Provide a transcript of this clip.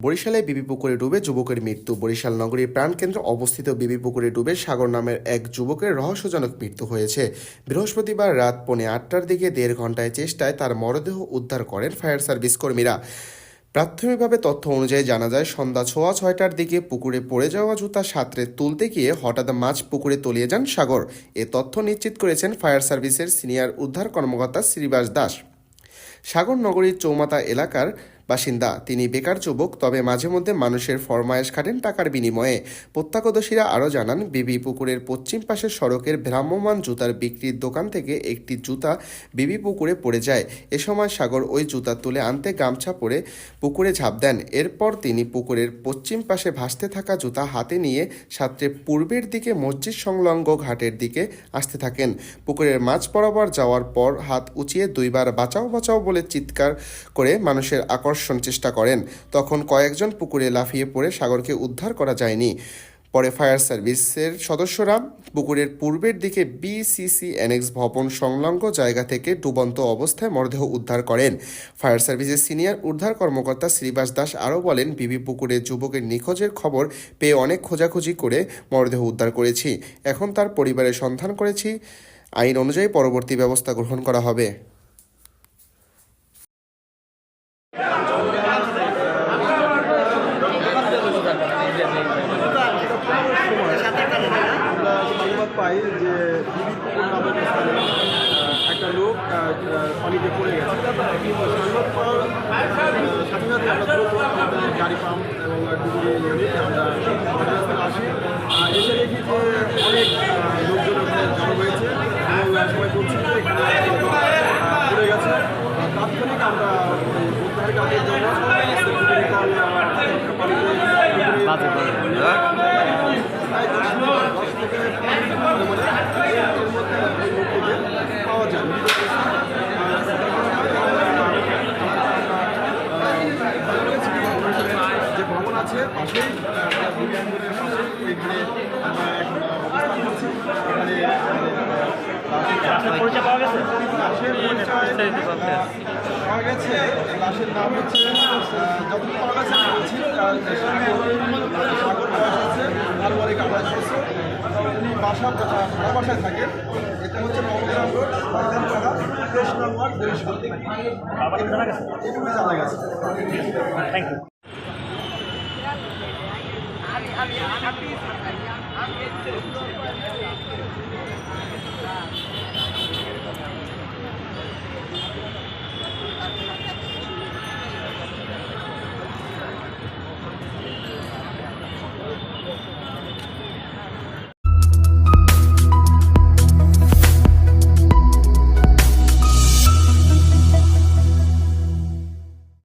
বরিশালে বিবি পুকুরে ডুবে যুবকের মৃত্যু। বরিশাল নগরীর প্রাণকেন্দ্রে অবস্থিত বিবি পুকুরে ডুবে সাগর নামের এক যুবকের রহস্যজনক মৃত্যু হয়েছে। বৃহস্পতিবার রাত পৌনে আটটার দিকে দেড় ঘন্টায় চেষ্টায় তার মরদেহ উদ্ধার করেন ফায়ার সার্ভিস কর্মীরা। প্রাথমিকভাবে তথ্য অনুযায়ী জানা যায়, সন্ধ্যা ছোয়া ছয়টার দিকে পুকুরে পড়ে যাওয়া জুতা সাঁতরে তুলতে গিয়ে হঠাৎ মাছ পুকুরে তলিয়ে যান সাগর। এ তথ্য নিশ্চিত করেছেন ফায়ার সার্ভিসের সিনিয়র উদ্ধার কর্মকর্তা শ্রীবাস দাস। সাগর নগরীর চৌমাতা এলাকার বাসিন্দা, তিনি বেকার যুবক, তবে মাঝে মধ্যে মানুষের ফরমায়েশ খাটেন টাকার বিনিময়ে। প্রত্যক্ষদর্শীরা আরও জানান, বিবি পুকুরের পশ্চিম পাশের সড়কের ভ্রাম্যমান জুতার বিক্রির দোকান থেকে একটি জুতা বিবি পুকুরে পড়ে যায়। এ সময় সাগর ওই জুতা তুলে আনতে গামছা পরে পুকুরে ঝাঁপ দেন। এরপর তিনি পুকুরের পশ্চিম পাশে ভাসতে থাকা জুতা হাতে নিয়ে সাঁতরে পূর্বের দিকে মসজিদ সংলগ্ন ঘাটের দিকে আসতে থাকেন। পুকুরের মাঝ বরাবর যাওয়ার পর হাত উঁচিয়ে দুইবার বাঁচাও বাঁচাও বলে চিৎকার করে মানুষের আকর্ষণ চেষ্টা করেন। তখন কয়েকজন পুকুরে লাফিয়ে পড়ে সাগরকে উদ্ধার করা যায়নি। পরে ফায়ার সার্ভিসের সদস্যরা পুকুরের পূর্বের দিকে বিসিসি অ্যানেক্স ভবন সংলগ্ন জায়গা থেকে ডুবন্ত অবস্থায় মরদেহ উদ্ধার করেন। ফায়ার সার্ভিসের সিনিয়র উদ্ধার কর্মকর্তা শ্রীবাস দাস আরও বলেন, বিবি পুকুরে যুবকের নিখোঁজের খবর পেয়ে অনেক খোঁজাখুঁজি করে মরদেহ উদ্ধার করেছি। এখন তার পরিবারের সন্ধান করেছি। আইন অনুযায়ী পরবর্তী ব্যবস্থা গ্রহণ করা হবে। পাই যে একটা লোক পানিতে পড়ে গেছে। সংবাদ পাওয়ার সাথে সাথে আমরা দ্রুত আমাদের গাড়ি পাম্প এবং ডুবুরি ইউনিট আমরা ঘটনাস্থলে আসি। এসে দেখি যে অনেক লোকজন ওখানে জড়ো হয়েছে এবং সবাই বলছে যে পড়ে গেছে। তাৎক্ষণিক আমরা উদ্ধার কাজের জন্য পানিতে প্রায় দশ মিনিট, দশ থেকে পনেরো মিনিট মানে এর মধ্যে ওই লোকটিকে পাওয়া যায় মৃত অবস্থায়। আহ, ভালো লেগেছে কি বর্তমানে যে ভবন আছে পাশেই আহ, বিমানবন্দরের পাশে ওইখানে আমরা এখন অবস্থান করছি এখানে লাশের পাওয়া গেছে লাশের পাওয়া গেছে লাশের নাম হচ্ছে যতটুকু পাওয়া গেছে বলছি সাগর সাগর বয়স হচ্ছে পারিবারিক আবাস করছে উনি বাসা ভাড়া বাসায় থাকেন এটা হচ্ছে নবগ্রাম রোড শয়তানপাড়া তেইশ নম্বর বরিশাল এটুকু জানা গেছে আমি আমি আমি আমি